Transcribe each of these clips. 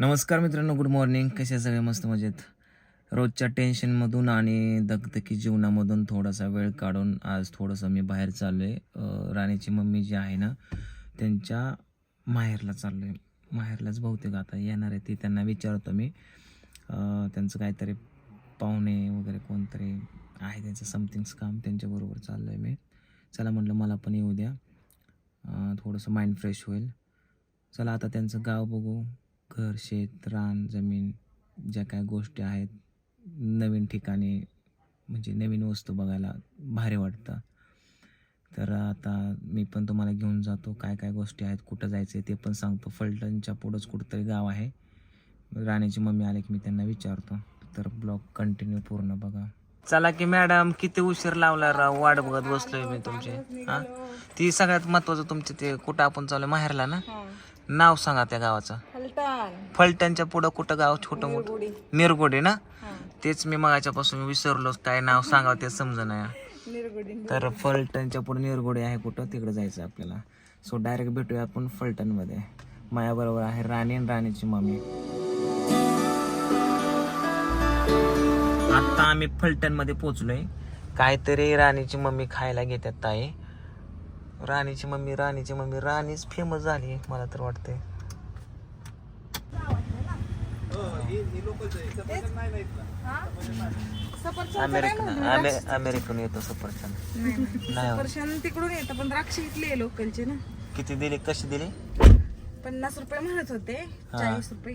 नमस्कार मित्रांनो good morning कसे सगळे? मस्त मजेत. रोजच्या टेन्शनमधून आणि दगदगी जीवनामधून थोडासा वेळ काढून आज थोडंसं मी बाहेर चाललो आहे राणीची मम्मी जी आहे ना त्यांच्या माहेरला चाललो आहे माहेरलाच बहुतेक आता येणार आहे ती त्यांना विचारतो मी. त्यांचं काहीतरी पाहुणे वगैरे कोणतरी आहे त्यांचं समथिंग्स काम त्यांच्याबरोबर चाललं आहे मी. चला म्हटलं मला पण येऊ द्या. थोडंसं माइंड फ्रेश होईल. चला आता त्यांचं गाव बघू. घर शेत रान जमीन ज्या काय गोष्टी आहेत नवीन ठिकाणी म्हणजे नवीन वस्तू बघायला भारी वाटतं. तर आता मी पण तुम्हाला घेऊन जातो काय काय गोष्टी आहेत कुठं जायचं आहे ते पण सांगतो. फलटणच्या पुढंच कुठंतरी गाव आहे. राणीची मम्मी आले की मी त्यांना विचारतो. तर ब्लॉग कंटिन्यू पूर्ण बघा. चला की मॅडम किती उशीर लावला राव वाट बघत बसलोय मी तुमचे. हा? ती सगळ्यात महत्वाचं तुमचे ते कुठं आपण चालू माहेरला ना? हो. नाव सांगा त्या गावाचं. फलटण. फलटणच्या पुढं कुठं गाव? छोटं मोठं? निरगोडे ना? तेच मी मगाच्यापासून विसरलो काय नाव सांगावं ते समज नाही निरगुडी तर फलटणच्या पुढे निरगोडे आहे कुठं? तिकडे जायचं आपल्याला. सो डायरेक्ट भेटूया आपण फलटणमध्ये. माझ्याबरोबर आहे राणी आणि राणीची मम्मी आता आम्ही फलटणमध्ये पोचलोय काहीतरी राणीची मम्मी खायला घेतात ताई. राणीची मम्मी राणीची मम्मी. राणीच फेमस झाली मला तर वाटतंय. अमेरिकन अमे- अमेरिकन येतो सफरचंद. नाही. वर्षांनी तिकडून येतं पण द्राक्ष इथले लोकलचे ना. किती दिले कशी दिली? पन्नास रुपये म्हणत होते चाळीस रुपये.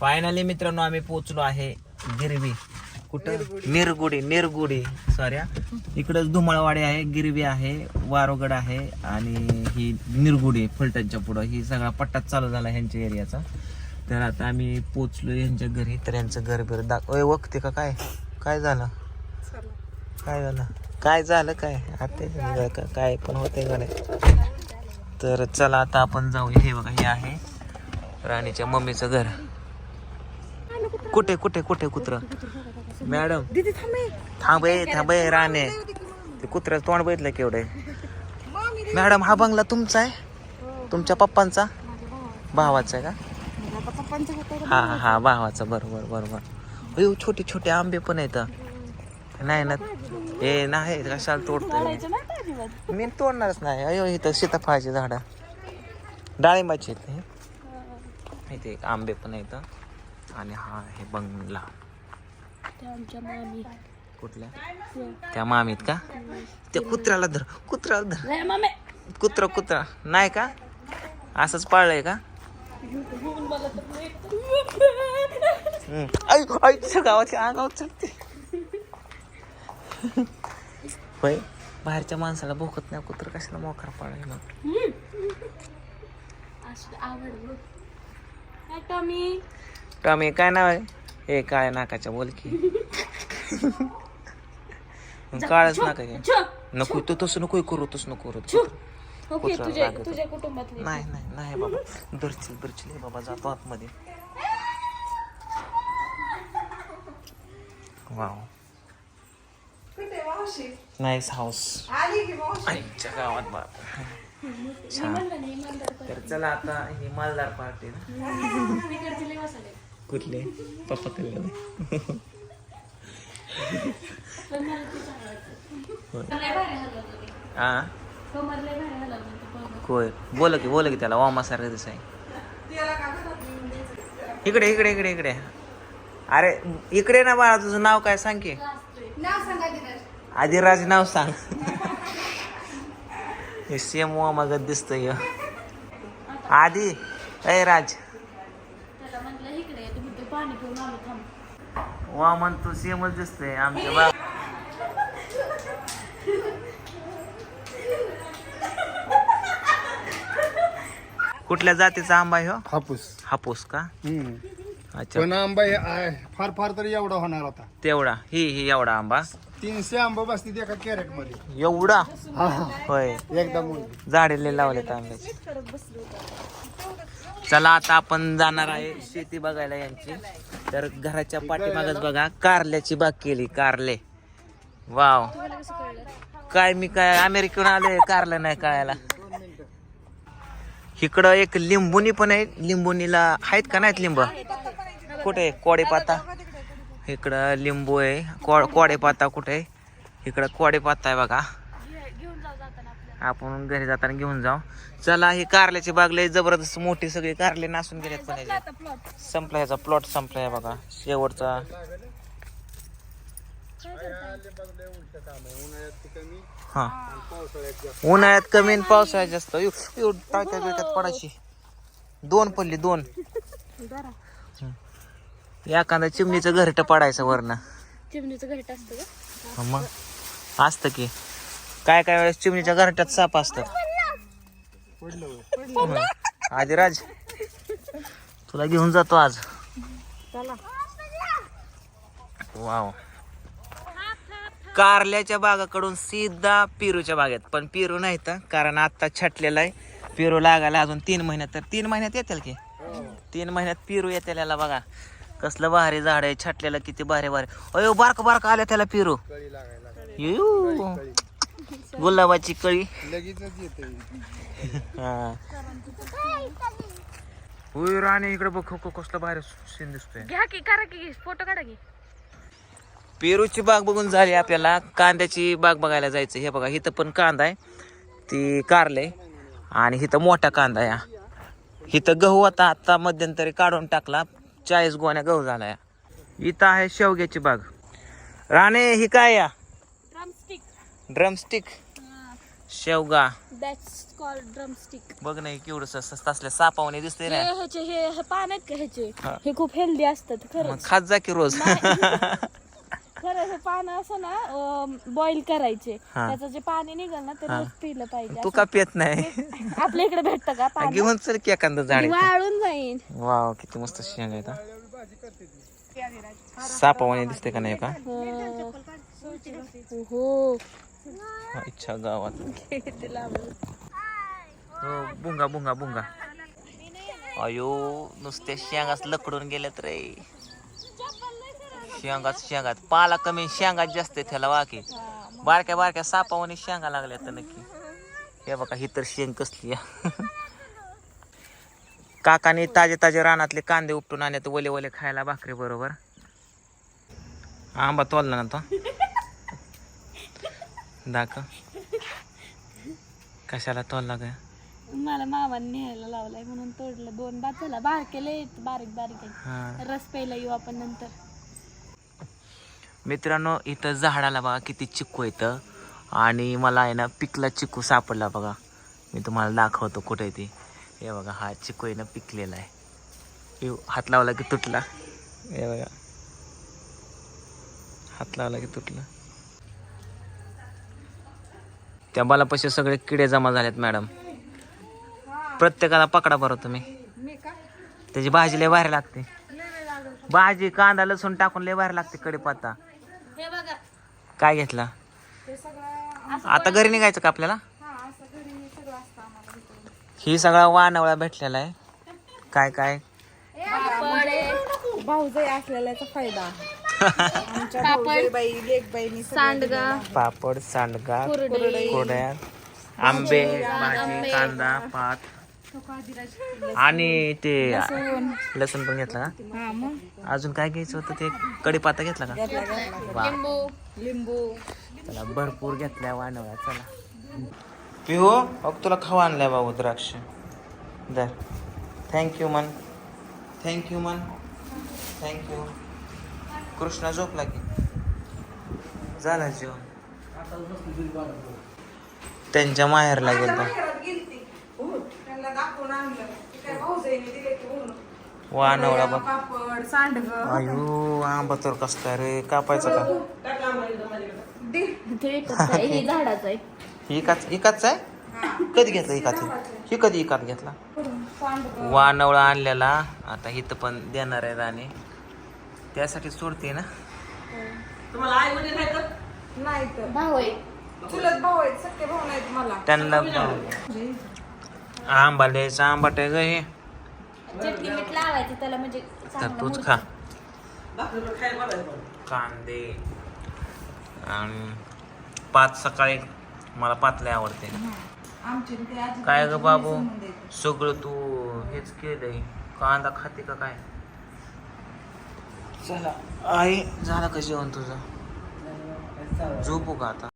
फायनली मित्रांनो आम्ही पोहोचलो आहे गिरवी. कुठं? निरगुडी. निरगुडी सॉरी इकडं धुमाळवाडी आहे गिरवी आहे वारोगड आहे आणि ही निरगुडी फलटणच्या पुढं. ही सगळा पट्टाच चालू झाला ह्यांच्या एरियाचा. तर आता आम्ही पोचलो यांच्या घरी. तर यांचं घर बिर दाख ओय, वखते का काय? काय झालं? काय झालं? काय झालं काय? आता का काय पण होते गडे तर चला आता आपण जाऊ हे बघा हे आहे राणीच्या मम्मीचं घर. कुठे कुठे कुठे कुत्र? मॅडम. दीदी थांबे थांबे थांबे राणे. ते कुत्र्याचं तोंड बघितलं केवढे मॅडम हा बंगला तुमचा आहे? तुमच्या पप्पांचा? भावाचा आहे का? हा हा भावाचा. बरोबर बरोबर अयो छोटे छोटे आंबे पण आहेत. नाही ना. हे नाही कशाला तोडतो मी? तोडणारच नाही. अयो इथं सीताफळाची झाडं. डाळिंबाची आहेत इथे आंबे पण आहेत. आणि हा हे बंगला. कुठल्या? त्या मामीत का? त्या कुत्र्याला धर कुत्र्याला धर. कुत्रा कुत्रा. नाही का? असंच पाळलंय का? हम्म. आई आई तुझ्या गावाची आगाव चलते होय बाहेरच्या माणसाला भोकत नाही कुत्र कशाला मोकार पाळाय मग टॉमी काय नाव आहे? हे काय नाकाच्या बोलकी काळच नाका नको तू तसं नको करू तसं नको करू. येतो. नाही नाही नाही बाबा. दरचिल दरचिल हे बाबा जातो आतमध्ये. वाव. नाईस हाऊस की आईच्या गावात बाप छान तर चला आता ही मालदार पार्टी ना. कुठले? पप्पा हा? होय बोल की बोल की त्याला. वामा सारखं दिसाय इकडे इकडे इकडे इकडे. अरे इकडे ना बाळा तुझं नाव काय सांग की? आधी राज नाव सांग. हे सेम वामागत दिसतंय. आधी अय राज. वामन तू सेमच दिसतोय आमच्या बा कुठल्या जातीचा आंबा आहे ह्यो हापूस. हापूस का? हम्म. अच्छा. पण आंबा हे आहे, फार फार तरी एवढा होणार होता. तेवढा. ही ही एवढा आंबा. तीनशे आंबा बसतील एका कॅरेटमध्ये एवढा? हा हा. होय. एकदम मुलगी. झाडेले लावले आंब्याचे. चला आता आपण जाणार आहे शेती बघायला यांची. तर घराच्या पाठीमागच बघा कारल्याची बाग केली कारले. वाव. काय मी काय अमेरिकेहून आलोय कारलं नाही कळायला. इकडं एक लिंबुनी पण आहे. लिंबुनीला आहेत का नाहीत लिंब? कुठे? आहे कोडेपाता. इकडं लिंबू आहे. को कोडेपाता कुठे? आहे इकडं कोडेपाता आहे बघा. आपण घरी जाताना घेऊन जाऊ. चला ही कारल्याची बाग लय जबरदस्त मोठी सगळी कारले नासून गेलेत पण. संपला ह्याचा प्लॉट संपलाय बघा. शेवटचा. हा. उन्हाळ्यात कमी आणि पावसाळ्यात जास्त. टाळक्या बिळक्यात पडायची. दोन पडली दोन. एखादा चिमणीचं घरट पडायचं वरनं. चिमणीचं घरट असतं मग? असतं की. काय काय वेळेस चिमणीच्या घरट्यात साप असतात. आदिराज तुला घेऊन जातो आज. चला वाव. कारल्याच्या बागाकडून सीधा पेरूच्या बागेत. पण पेरू नाही तर कारण आता छटलेला आहे. पेरू लागायला अजून तीन महिन्यात तर तीन महिन्यात येतील की? तीन महिन्यात पेरू येतील याला बघा. कसलं भारी झाड आहे छटलेलं किती भारी भारी. अयो बारक बारक आल्या त्याला पेरू. यू गुलाबाची कळी. हा. होय राणे इकडे बघ खो खो कसलं भारी सीन दिसतोय. घ्या की करा की फोटो काढा की. पेरूची बाग बघून झाली आपल्याला. कांद्याची बाग बघायला जायचं. हे बघा इथं पण कांदा आहे. ती कारले आणि इथं मोठा कांदा आहे. हा. इथं गहू आता आता मध्यंतरी काढून टाकला. चाळीस गोण्या गहू झाला या इथं आहे शेवग्याची बाग. राणे ही काय या ड्रमस्टिक शेवगा. दॅट्स कॉल्ड ड्रमस्टिक बघ नाही केवढं असल्या सापावणे दिसते हे ना ह्याचे हे हे पान आहेत का ह्याचे? हा. हे खूप हेल्दी असतात मग खरंच. खात जा की रोज. खरं हे पान असं ना बॉईल करायचे. हा. त्याचं जे पाणी निघल ना ते हा. रोज पिलं पाहिजे तू का पित नाही? असं. आपल्या इकडे भेटतं का पाणी घेऊन चल की एखादं झाड वाळून जाईल वाव किती मस्त शेंग आहेत हा. सापावाने दिसते का नाही का? हा, इच्छा गावात. हो बुंगा बुंगा बुंगा. अयो नुसते शेंगाच लकडून गेल्यात रे. शेंगात शेंगात. पाला कमी शेंगात जास्त आहे त्याला वाकी. बारक्या बारक्या सापावाने शेंगा लागल्या तर नक्की. हे बघा ही तर शेंग कसली आहे. काकाने ताजे ताजे रानातले कांदे उपटून आणले ओले वले खायला भाकरी बरोबर. आंबा तोलला ना तो. दाखव. कशाला तोलला काय मला मामाने न्यायला लावलाय म्हणून तोडलं. दोन बाद झाला. बारके लय आहेत, बारीक बारीक आहे रस प्यायला येऊ आपण नंतर. मित्रांनो इथं झाडाला बघा किती चिक्कू येतं आणि मला आहे ना पिकला चिक्कू सापडला बघा. मी तुम्हाला दाखवतो कुठे ते. हे बघा हा चिक्कू आहे ना पिकलेला आहे. हात लावला की तुटला. हे बघा. हात लावला की तुटला. त्या बालापाशी सगळे किडे जमा झालेत मॅडम. प्रत्येकाला पकडा बरं तुम्ही. त्याची भाजी लय भारी लागते. भाजी कांदा लसूण टाकून लय भारी लागते कढीपत्ता. काय घेतला? आता घरी निघायचं का आपल्याला? ही सगळा वानवळा भेटलेला आहे. काय काय? भाऊजाई असलेल्याचा फायदा पापड सांडगा पापड सांडगा कुरडई कोड्या आंबे भाजी कांदा पात. आणि ते लसूण. पण घेतला का अजून काय घ्यायचं होतं ते? कढीपत्ता घेतला का? वा. चला भरपूर घेतल्या वानवळा चला. पिहो अग तुला खावा आणलाय बाबू द्राक्ष. दर थँक्यू मन. थँक्यू मन. थँक्यू कृष्णा झोपला की. झाला जेवण. त्यांच्या माहेरला गेलो वानवळा बघ पापड सांडग. अयो आंबा तर कसला रे कापायचा का? ते एकच आहे हे झाडाचं आहे. एकाच एकाच आहे? कधी घेतला एकाच ही कधी एकात घेतला? वानवळा आणलेला. आता इथं पण देणार आहे राणे. त्यासाठी सोडते ना. नाही तर. भाऊ आहे. चुलत भाऊ आहेत सख्खे भाऊ नाहीत मला. त्यांना आंबा द्यायचा आंबाट आहे ग हे. चटणी मीठ लावायचं त्याला म्हणजे तर चांगलं तूच खा. कांदे. आणि पाच सकाळी मला पातले आवडते. आमचे ते आजी काय ग बाबू. सगळं तू हेच केलंय. कांदा खाते का काय? चला. आई झालं का जेवण तुझं? झोपू का आता?